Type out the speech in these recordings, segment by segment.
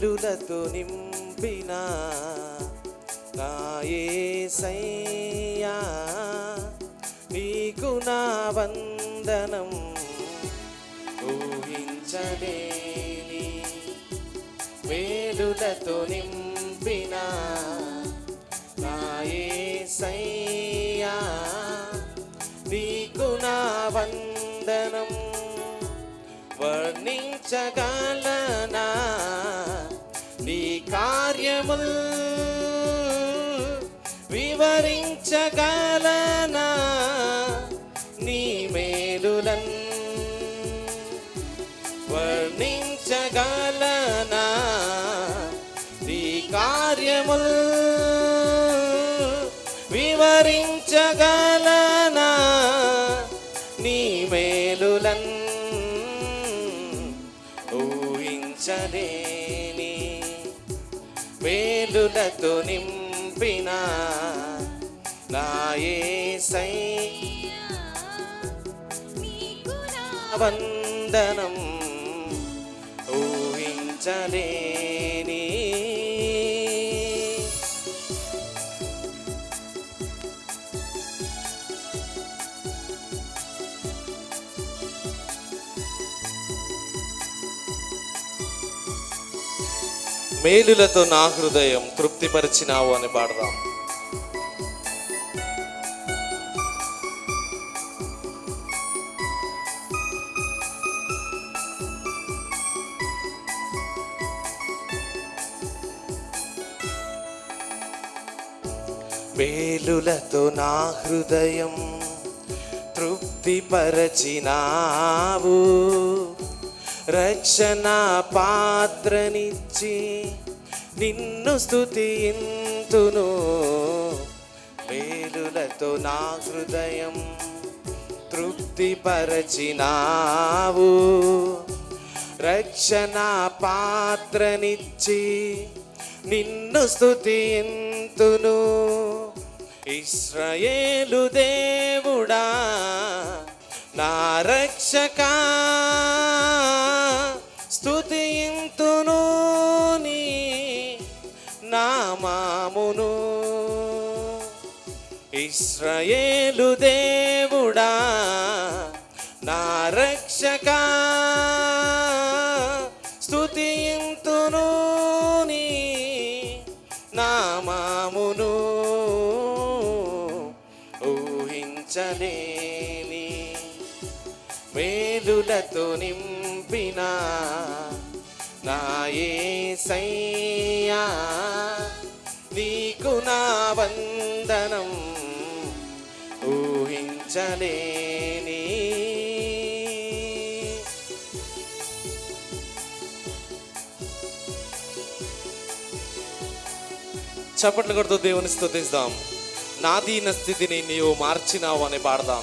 మేలులతో నింపిన నాయసయ్యా నీకు నా వందనం ఊహించలేని మేలులతో నింపిన నాయసయ్యా నీకు నా వందనం వర్ణించగలనా? కార్యముల్ వివరించగలనా? నీ మేలులన్ వర్ణించగలనా? నీ కార్యములు వివరించగలనా? నీ మేలులన్ ఊహించలే మేలులతో నింపిన నాయేసై వందనం ఊహించలేని. మేలులతో నా హృదయం తృప్తిపరిచినావు అని పాడదాం. మేలులతో నా హృదయం తృప్తిపరచినావు. రక్షణ పాత్రనిచ్చి నిన్ను స్తుతింతును మేలులతో నా హృదయం తృప్తిపరచినావు. రక్షణ పాత్రనిచ్చి నిన్ను స్తుతింతును ఇస్రయేలు దేవుడా నా రక్షక ఇస్రయేలు దేవుడా నా రక్షక. స్థుతింతును నీ నామామును ఊహించలేని మేలులతో నింపిన నా సయ్యా ఊహించలేని చప్పట్లు కొడుతూ దేవుని స్థుతిస్తాం. నా దీన స్థితిని నీవు మార్చినావు అని పాడదాం.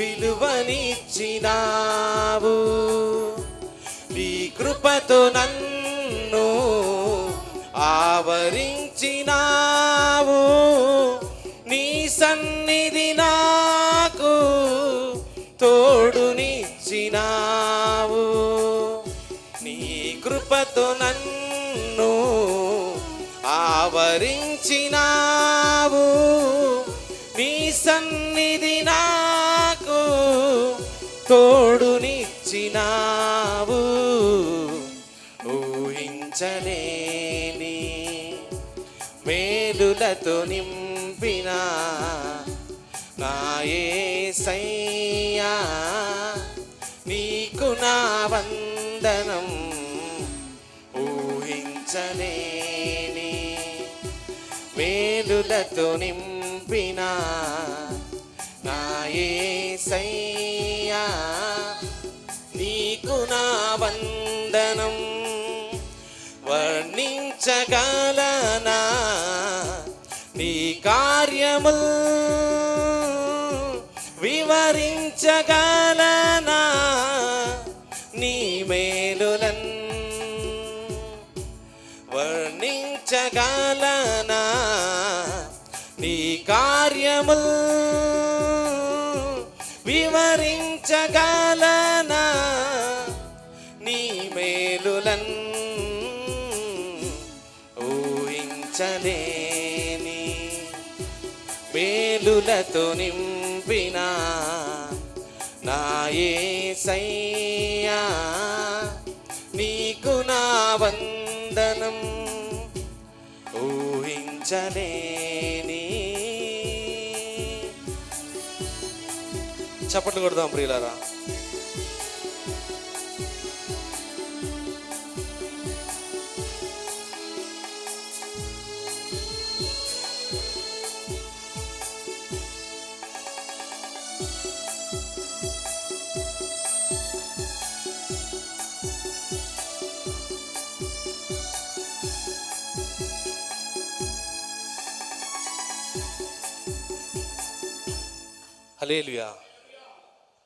విలువనిచ్చినావు. నీ కృపతో నన్ను ఆవరించినావు. నీ సన్నిధి నాకు తోడునిచ్చినావు. నీ కృపతో నన్ను ఆవరించినావు. నీ సన్నిధి నా చినావు ఊహించలేని మేలులతో నింపిన నా యేసయ్యా నీకు నా వందనం. ఊహించలేని మేలులతో నింపిన నా వర్ణించగలనా నీ కార్యముల్ వివరించగలనా నీ మేలులన్ వర్ణించగలనా నీ కార్యముల్ వివరించగల ఊహించలేని వేలులతో నింపిన నాయే సయ్యా నీకు నా వందనం ఊహించలేని. చప్పట్లు కొడదాం ప్రియులారా. హలేలుయా